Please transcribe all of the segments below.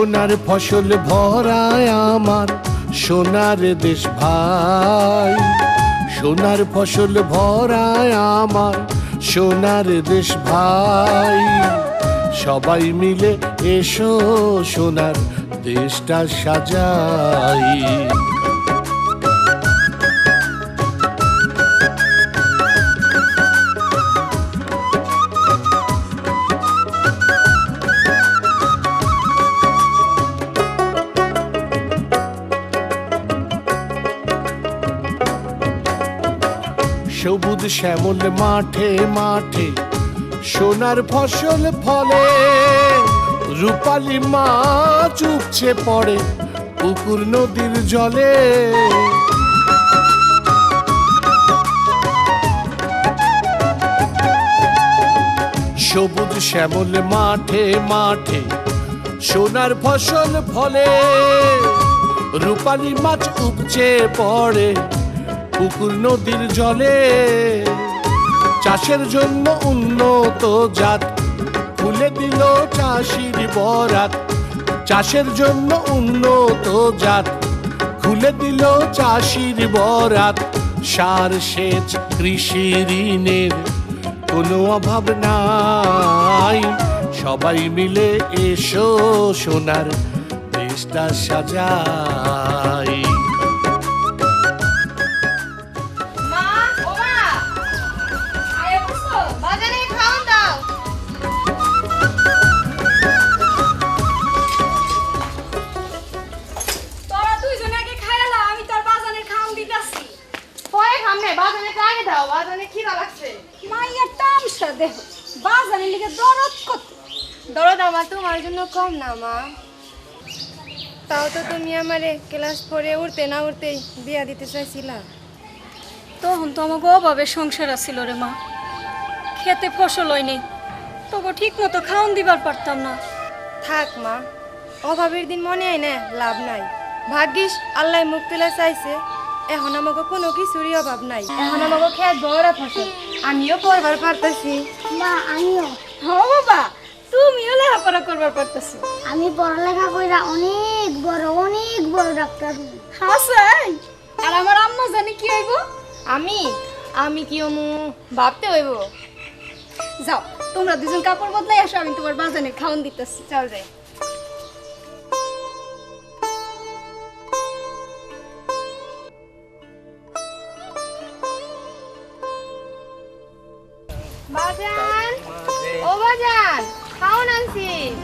সোনার ফসল ভরায় আমার, সোনার দেশ ভাই। সোনার ফসল ভরায় আমার, সোনার দেশ ভাই। সবাই মিলে এসো সোনার দেশটা সাজাই। সবুজ শ্যামল মাঠে মাঠে সোনার ফসল ফলে, রূপালি মাছ উপছে পড়ে পুকুর নদীর জলে। সবুজ শ্যামল মাঠে মাঠে সোনার ফসল ফলে, রূপালি মাছ উপচে পড়ে পুকুর নদীর জলে। চাষের জন্য উন্নত জাত, খুলে দিল চাষির বরাত। চাষের জন্য উন্নত জাত, খুলে দিল চাষির বরাত। সার সেচ কৃষি ঋণের কোনো অভাব নাই। সবাই মিলে এসো সোনার দেশটা সাজাই। তোমার কম না মা। তাও তো তুমি আমারে ক্লাস পরে উঠতে না উঠতেই বিয়া দিতে চাইছিলা। তখন তো আমাকে অভাবে সংসার আছিল রে মা। খেতে ফসল হয়নি। তবু ঠিক মতো খাওন দিবার পারতাম না। থাক মা। অভাবের দিন মনে হয় না লাভ নাই। ভাগ্যিস আল্লাহ মুখ তুলা চাইছে। এখন আমাকে কোনো কিছুরই অভাব নাই। এখন আমাকে খেত বড় ফসল। আমিও পড়বার পারতেছি। মা আমিও। হ বাবা। তুমিও লেখাপড়া করবার পারতেছো। আমি পড়ালেখা কইরা অনেক বড় অনেক বড় ডাক্তার হাসাই আর আমার আম্মা জানি কি হইব? আমি আমি কি অমু? ভাবতে হইব। যাও তোমরা দুজন কাপড় বদলাই আসো আমি তোমার বাজানের খাওন দিতেছি। চল যাই।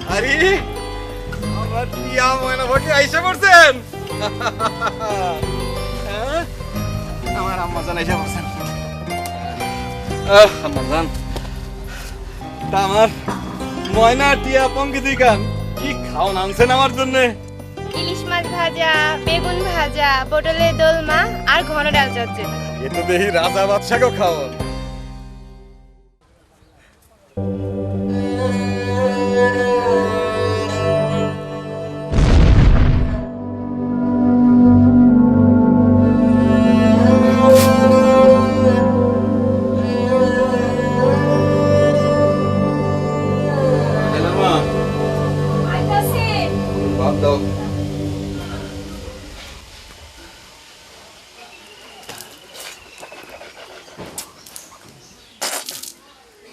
আরে আমার টিয়া ময়না ভটি আইসা পড়ছেন? হ্যাঁ? আমার আম্মা জান আইসা পড়ছেন। আহ, আম্মা জান। তা আমার ময়না টিয়া পঙ্কি দিকান কি খাওন আনছেন আমার জন্য? ইলিশ মাছ ভাজা বেগুন ভাজা পটলের দোলমা আর ঘন ডাল চচ্চড়ি। এ তো দেখি রাজা বাদশাকেও খাওয়ান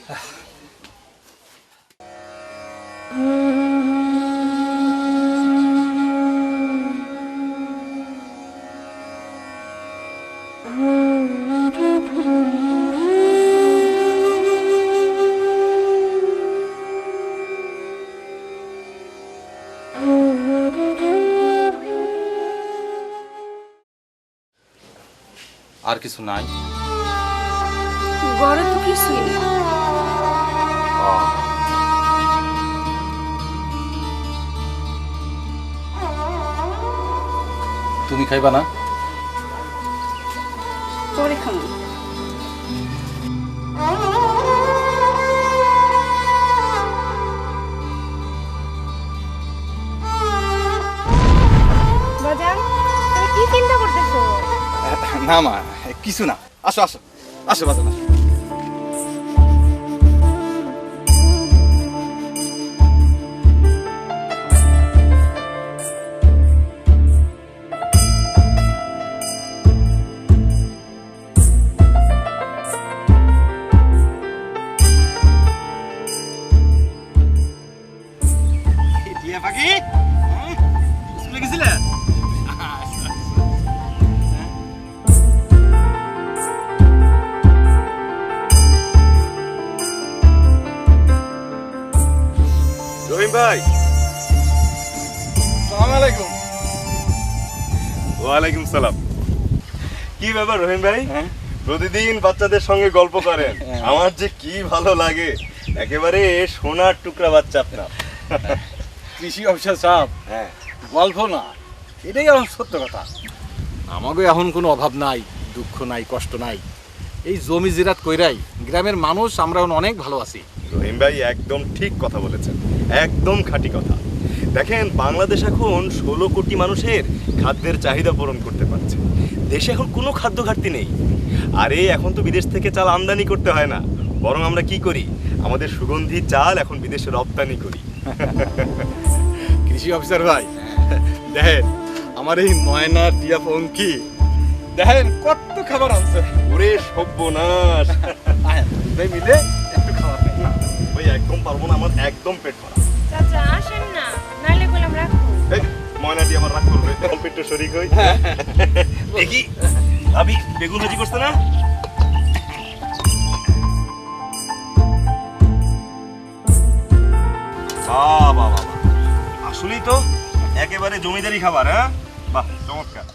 আর কিছু নাই। ঘরে তো কিছুই নেই। তুমি খাইবা না? পরে করতেছো? না মা কিছু না। আসো আসো। আসো বাজান আসো। ভাই। সালাম আলাইকুম। ওয়ালাইকুম সালাম। কি ব্যাপার রহিম ভাই? প্রতিদিন বাচ্চাদের সঙ্গে গল্প করেন। আমার যে কি ভালো লাগে একেবারে সোনার টুকরা বাচ্চা আপনার। কৃষি অফিসার সাহেব হ্যাঁ। গল্প না এটাই এখন সত্য কথা। আমাকে এখন কোনো অভাব নাই দুঃখ নাই কষ্ট নাই। এই জমি জিরাত কইরাই গ্রামের মানুষ আমরা এখন অনেক ভালো আছি। রহিম ভাই একদম ঠিক কথা বলেছেন, একদম খাঁটি কথা। দেখেন, বাংলাদেশ এখন ষোলো কোটি মানুষের খাদ্যের চাহিদা পূরণ করতে পারছে। দেশে এখন কোনো খাদ্য ঘাটতি নেই। আরে, এখন তো বিদেশ থেকে চাল আমদানি করতে হয় না। বরং আমরা কি করি? আমাদের সুগন্ধি চাল এখন বিদেশে রপ্তানি করি। কৃষি অফিসার ভাই, দেখেন, আমার এই ময়না টিয়া পঙ্কি দেখেন, কত খাবার আনছে। ওরে দুই মিলে। ওই একদম পারব না আমার একদম পেট ভরা। চাচা আসেন না নাইলে রাখো এই, ময়নাটি আমার রাগ করবে শরিক হই দেখি ভাবি বেগুন ভাজি করছে না? বাহ বাহ বাহ বাহ। আসলেই তো একেবারে জমিদারি খাবার হ্যাঁ? বাহ চমৎকার।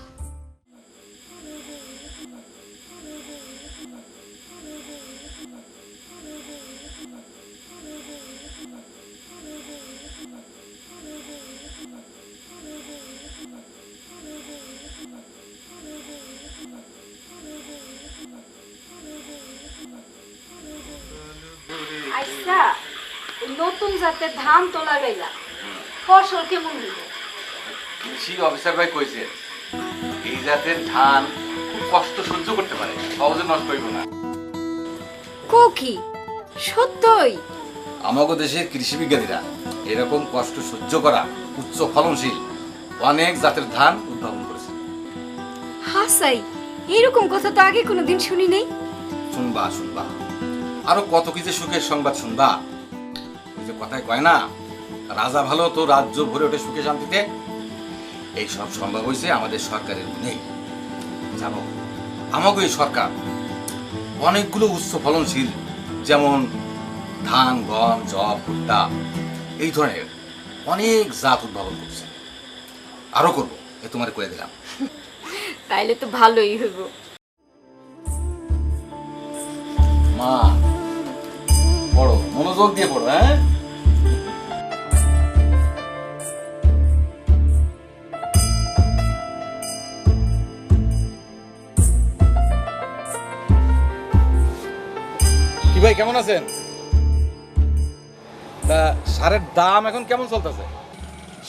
নতুন জাতের ধান তোলা গেলা ফসল কেমন হইল? কৃষি অফিসার ভাই কইছে এই জাতের ধান খুব কষ্ট সহ্য করতে পারে সহজে নষ্ট হইব না। কোকি সত্যই? আমাগো দেশের কৃষি বিজ্ঞানীরা এরকম কষ্ট সহ্য করা উচ্চ ফলনশীল অনেক জাতের ধান উদ্ভাবন করেছে হাসাই এরকম কথা তো আগে কোনোদিন শুনি নেই। শুনবা শুনবা। আরও কত কি যে সুখের সংবাদ শুনবা। যে কথায় কয় না রাজা ভালো তো রাজ্য ভরে ওঠে সুখে শান্তিতে। এই সব সম্ভব হয়েছে আমাদের সরকারের গুণে জানো আমাকে এই সরকার অনেকগুলো উচ্চ ফলনশীল যেমন ধান গম জব ভুট্টা এই ধরনের অনেক জাত উদ্ভাবন করছে। আরও করব এ তোমার করে দিলাম। তাইলে তো ভালোই হইব। মা পড়ো মনোযোগ দিয়ে পড়ো হ্যাঁ? কি ভাই কেমন আছেন? তা সারের দাম এখন কেমন চলতেছে?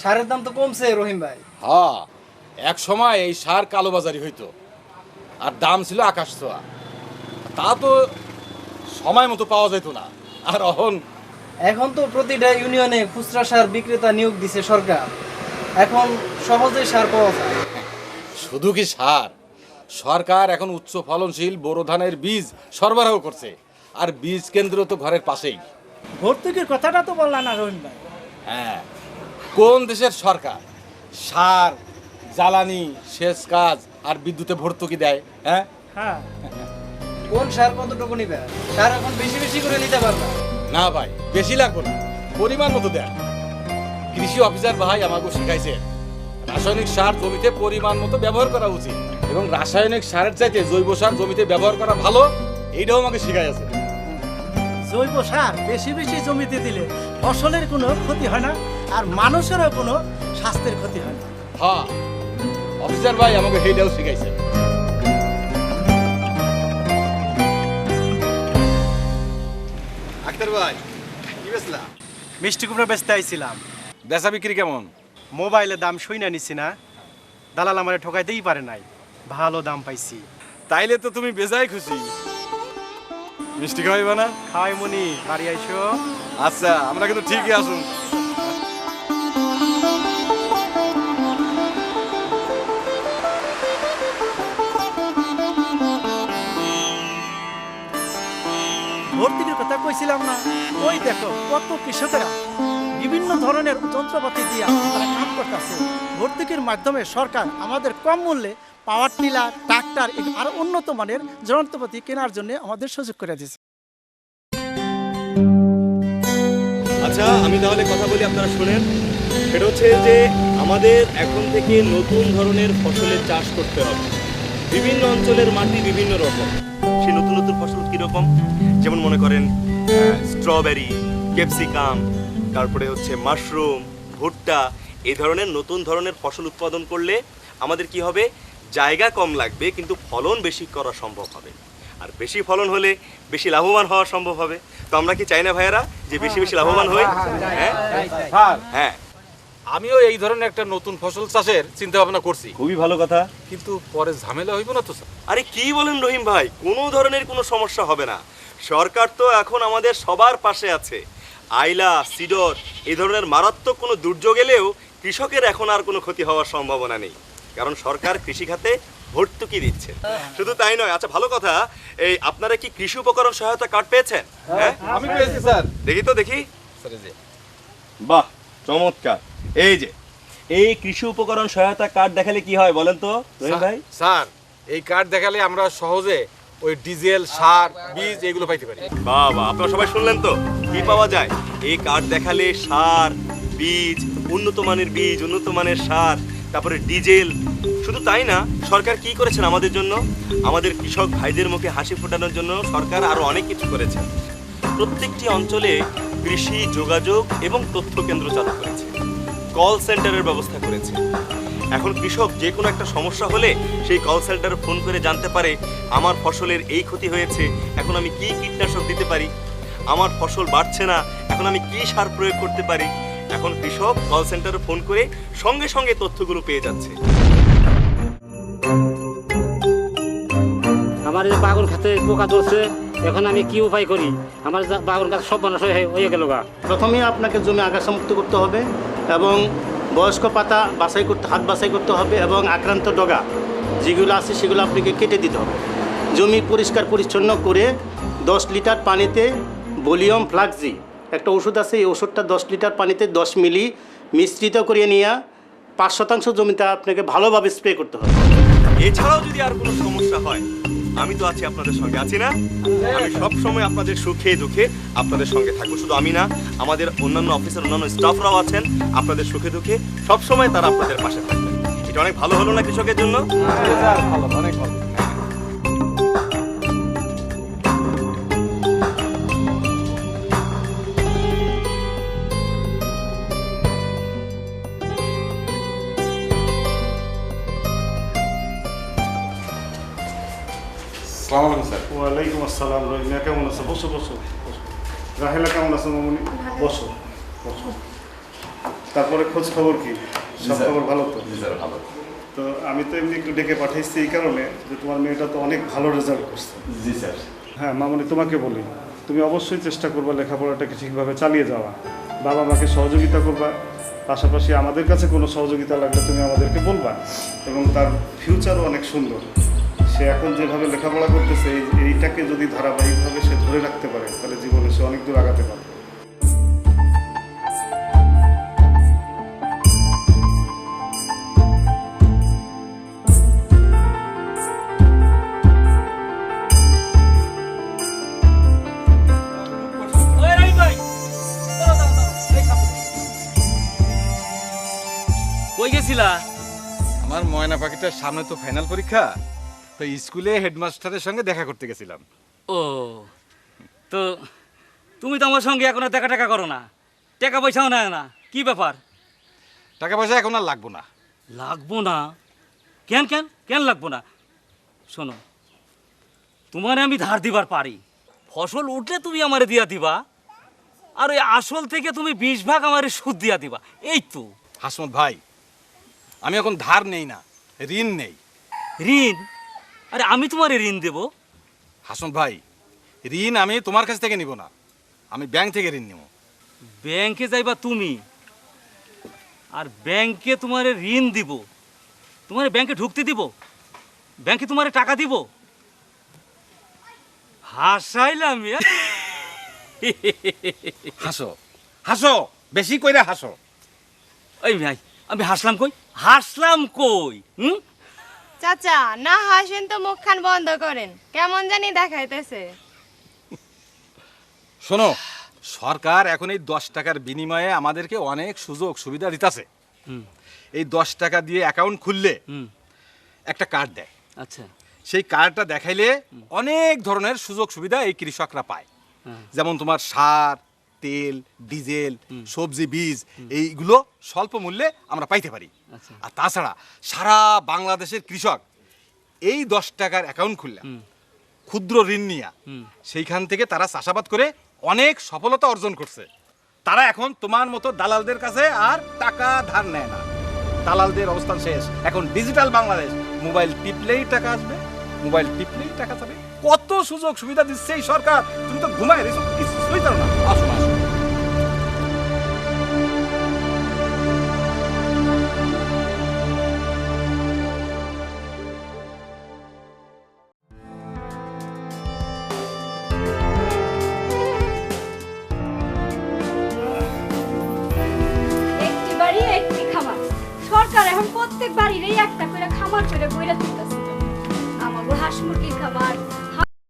সারের দাম তো কমছে রহিম ভাই। হ্যাঁ এক সময় এই সার কালোবাজারি হইতো আর দাম ছিল আকাশ ছোঁয়া। তা তো সময় মতো পাওয়া যেত না। আর অহন এখন তো প্রতিটা ইউনিয়নে খুচরা সার বিক্রেতা নিয়োগ দিছে সরকার। এখন সহজে সার পাওয়া যায়। শুধু কি সার? সরকার এখন উচ্চ ফলনশীল বোরো ধানের বীজ সরবরাহ করছে। আর বীজ কেন্দ্র তো ঘরের পাশেই। ভর্তুকির কথাটা তো বললাম না রহিম ভাই। হ্যাঁ কোন দেশের সরকার সার জ্বালানি সেচ কাজ আর বিদ্যুতে ভর্তুকি দেয় হ্যাঁ? হ্যাঁ। কোন সার কতটুকু নিবে? সার এখন বেশি বেশি করে নিতে পারবে। না ভাই বেশি লাগবে না পরিমাণ মতো দেন কৃষি অফিসার ভাই আমাকে শিখাইছে রাসায়নিক সার জমিতে পরিমাণ মতো ব্যবহার করা উচিত এবং রাসায়নিক সারের চাইতে জৈব সার জমিতে ব্যবহার করা ভালো এইটাও আমাকে শিখাইছে। জৈব সার বেশি বেশি জমিতে দিলে ফসলের কোনো ক্ষতি হয় না আর মানুষেরও কোনো স্বাস্থ্যের ক্ষতি হয় না। হ্যাঁ অফিসার ভাই আমাকে সেইটাও শিখাইছে। আক্তার ভাই কি বেসলা মিষ্টি কুমড়া বেচতে আইছিলাম। বেচা বিক্রি কেমন? মোবাইলের দাম সই না নিছি না। দালাল আমারে ঠকাইতেই পারে নাই। ভালো দাম পাইছি। তাইলে তো তুমি বেজাই খুশি। মিষ্টি খাওয়াইবা না? খাওয়াই মনি বাড়ি আইসো। আচ্ছা আমরা কিন্তু ঠিকই আসুন ভর্তুকির কথা কইছিলাম না। ওই দেখো কত কৃষকেরা বিভিন্ন ধরনের যন্ত্রপাতি দিয়ে তারা কাম করতেছে। ভর্তুকির মাধ্যমে সরকার আমাদের কম মূল্যে পাওয়ার টিলার ট্রাক্টর আরও উন্নত মানের যন্ত্রপাতি কেনার জন্য আমাদের সুযোগ করে দিয়েছে। আচ্ছা আমি তাহলে কথা বলি আপনারা শুনেন। সেটা হচ্ছে যে আমাদের এখন থেকে নতুন ধরনের ফসলের চাষ করতে হবে। বিভিন্ন অঞ্চলের মাটি বিভিন্ন রকম। সেই নতুন নতুন ফসল কীরকম? যেমন মনে করেন স্ট্রবেরি ক্যাপসিকাম তারপরে হচ্ছে মাশরুম ভুট্টা, এই ধরনের নতুন ধরনের ফসল উৎপাদন করলে আমাদের কি হবে? জায়গা কম লাগবে কিন্তু ফলন বেশি করা সম্ভব হবে। আর বেশি ফলন হলে বেশি লাভবান হওয়া সম্ভব হবে। তো আমরা কি চাই না ভাইয়েরা যে বেশি বেশি লাভবান হই? হ্যাঁ। স্যার। হ্যাঁ। আমিও এই ধরনের একটা নতুন ফসল চাষের চিন্তা ভাবনা করছি। খুবই ভালো কথা। কিন্তু পরে ঝামেলা হইব না তো স্যার? আরে কি বলেন রহিম ভাই? কোনো ধরনের কোনো সমস্যা হবে না। সরকার তো এখন আমাদের সবার পাশে আছে। আইলা সিডর এই ধরনের মারাত্মক কোনো দুর্যোগ এলেও কৃষকের এখন আর কোনো ক্ষতি হওয়ার সম্ভাবনা নেই। কারণ সরকার কৃষি খাতে ভর্তুকি দিচ্ছে। শুধু তাই নয় আচ্ছা ভালো কথা এই আপনারা কি কৃষি উপকরণ সহায়তা কার্ড পেয়েছেন? হ্যাঁ? আমি পেয়েছি স্যার। দেখি তো দেখি। বাহ চমৎকার। এই যে এই কৃষি উপকরণ সহায়তা কার্ড দেখালে কি হয় বলেন তো রহিম ভাই? স্যার এই কার্ড দেখালে আমরা সহজে ওই ডিজেল সার বীজ এগুলো পাইতে পারি। বাবা আপনারা সবাই শুনলেন তো? কি পাওয়া যায়? এই কার্ড দেখালে সার বীজ উন্নত মানের বীজ উন্নত মানের সার তারপরে ডিজেল। শুধু তাই না, সরকার কি করেছেন আমাদের জন্য? আমাদের কৃষক ভাইদের মুখে হাসি ফোটানোর জন্য সরকার আরও অনেক কিছু করেছে। প্রত্যেকটি অঞ্চলে কৃষি, যোগাযোগ এবং তথ্য কেন্দ্র চালু করেছে। কল সেন্টারের ব্যবস্থা করেছে। এখন কৃষক যে কোনো একটা সমস্যা হলে সেই কল সেন্টারে ফোন করে জানতে পারে, আমার ফসলের এই ক্ষতি হয়েছে, এখন আমি কি কীটনাশক দিতে পারি? আমার ফসল বাড়ছে না, এখন আমি কি সার প্রয়োগ করতে পারি? এখন কৃষক কল সেন্টারে ফোন করে সঙ্গে সঙ্গে তথ্যগুলো পেয়ে যাচ্ছে। আমার এই বাগুন খাতে পোকা ধরছে এখন আমি কি উপায় করি? আমার যা- বাগুন গাছ সব মানুষ হয়ে গেল গা। প্রথমেই আপনাকে জমি আগাছা মুক্ত করতে হবে এবং বয়স্ক পাতা বাছাই করতে হাত বাছাই করতে হবে এবং আক্রান্ত ডগা যেগুলো আছে সেগুলো আপনাকে কেটে দিতে হবে। জমি পরিষ্কার পরিচ্ছন্ন করে দশ লিটার পানিতে ভলিউম ফ্লাক্সি একটা ওষুধ আছে এই ওষুধটা দশ লিটার পানিতে দশ মিলি মিশ্রিত করিয়ে নিয়ে পাঁচ শতাংশ জমিতে আপনাকে ভালোভাবে স্প্রে করতে হবে। এছাড়াও যদি আর কোনো সমস্যা হয় আমি তো আছি আপনাদের সঙ্গে। আছি না? আমি সব সময় আপনাদের সুখে দুঃখে আপনাদের সঙ্গে থাকব। শুধু আমি না আমাদের অন্যান্য অফিসের অন্যান্য স্টাফরাও আছেন আপনাদের সুখে দুঃখে সব সময় তারা আপনাদের পাশে থাকবেন। এটা অনেক ভালো হলো না কৃষকের জন্য? অনেক ভালো। ওয়ালাইকুম আসসালাম। রহিমা কেমন আছো বসো বসো বসো। রাহেলা কেমন আছো মামুনি? বসো বসো। তারপরে খোঁজ খবর কি? সব খবর ভালো তো? ভালো। তো আমি তো এমনি একটু ডেকে পাঠিয়েছি এই কারণে যে তোমার মেয়েটা তো অনেক ভালো রেজাল্ট করছে। জি স্যার। হ্যাঁ মামুনি তোমাকে বলি তুমি অবশ্যই চেষ্টা করবা লেখাপড়াটাকে ঠিকভাবে চালিয়ে যাওয়া। বাবা মাকে সহযোগিতা করবা। পাশাপাশি আমাদের কাছে কোনো সহযোগিতা লাগলে তুমি আমাদেরকে বলবা এবং তার ফিউচারও অনেক সুন্দর। সে এখন যেভাবে লেখাপড়া করতেছে এইটাকে যদি ধারাবাহিকভাবে সে ধরে রাখতে পারে তাহলে জীবনে সে অনেক দূর আগাতে পারে কই গেছিলা? আমার ময়না পাখিটার সামনে তো ফাইনাল পরীক্ষা। তো স্কুলে হেডমাস্টারের সঙ্গে দেখা করতে গেছিলাম। ও তো তুমি তো আমার সঙ্গে এখন দেখা টাকা করো না। টাকা পয়সাও নেয় না কি ব্যাপার? টাকা পয়সা এখন আর লাগবো না। লাগবো না? কেন কেন কেন লাগবো না? শোনো তোমারে আমি ধার দিবার পারি। ফসল উঠলে তুমি আমারে দিয়া দিবা আর ওই আসল থেকে তুমি বিশ ভাগ আমারে সুদ দিয়া দিবা। এই তো। হাসমত ভাই আমি এখন ধার নেই না ঋণ নেই। ঋণ? আরে আমি তোমারে ঋণ দেব। হাসমত ভাই ঋণ আমি তোমার কাছ থেকে নিব না। আমি ব্যাংক থেকে ঋণ নিব। ব্যাংকে যাইবা তুমি আর ব্যাংকে তোমারে ঋণ দিব। তোমার ব্যাংকে ঢুকতে দিব ব্যাংকে তোমারে টাকা দিব। হাসাইলাম ইয়া। হাসো হাসো বেশি কইরা হাসো। ওই ভাই আমি হাসলাম কই? হাসলাম কই? হুম? চাচা না হাসেন তো মুখখান বন্ধ করেন। কেমন জানি দেখাইতেছে। শোনো সরকার এখন এই দশ টাকার বিনিময়ে আমাদেরকে অনেক সুযোগ সুবিধা দিতেছে। এই দশ টাকা দিয়ে অ্যাকাউন্ট খুললে একটা কার্ড দেয়। আচ্ছা। সেই কার্ডটা দেখাইলে অনেক ধরনের সুযোগ সুবিধা এই কৃষকরা পায়। যেমন তোমার সার তেল ডিজেল সবজি বীজ এইগুলো স্বল্প মূল্যে আমরা পাইতে পারি। আর তাছাড়া সারা বাংলাদেশের কৃষক এই দশ টাকার অ্যাকাউন্ট খুললে ক্ষুদ্র ঋণ নিয়া। সেইখান থেকে তারা চাষাবাদ করে অনেক সফলতা অর্জন করছে। তারা এখন তোমার মতো দালালদের কাছে আর টাকা ধার নেয় না। দালালদের অবস্থান শেষ। এখন ডিজিটাল বাংলাদেশ। মোবাইল টিপলেই টাকা আসবে মোবাইল টিপলেই টাকা যাবে। কত সুযোগ সুবিধা দিচ্ছে এই সরকার। তুমি তো ঘুমায় রেছো কিছুই জানো না। আসো।